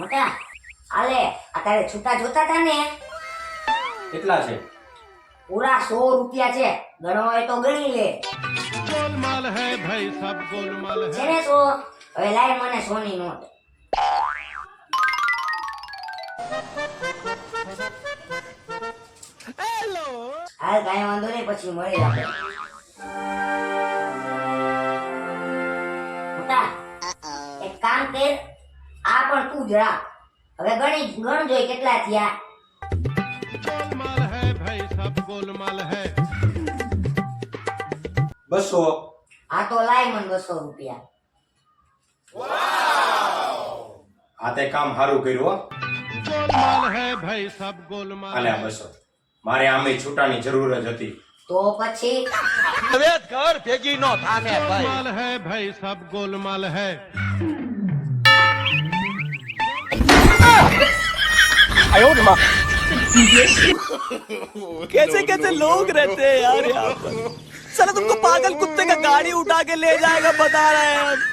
મોટા આલે અત્યારે છૂટા જોતા હતા ને. કેટલા છે? પૂરા સો રૂપિયા છે. ગણવા હોય તો ગણી લે. ગોલમાલ હે ભાઈ સબ ગોલમાલ હે. છે ને સો? હવે લાય મને સોની નોટ. હેલો હાલ કાંઈ વાંધો નહીં પછી મળી આપણે એક કામ કર. આ પણ તું જ રાખ હવે ગણી ગણ જોઈ કેટલા થયા गोलमाल है भाई सब गोलमाल है બસો આ તો લાય મને બસો રૂપિયા આ તે કામ સારું કર્યું હો गोलमाल है भाई सब गोलमाल આલે આ है બસો મારે આમે છૂટાની જરૂર જ હતી તો પછી गोलमाल है भाई सब गोलमाल है कैसे कैसे लोग रहते हैं यार यहाँ पर साला तुमको पागल कुत्ते का गाड़ी उठा के ले जाएगा बता रहे हैं हम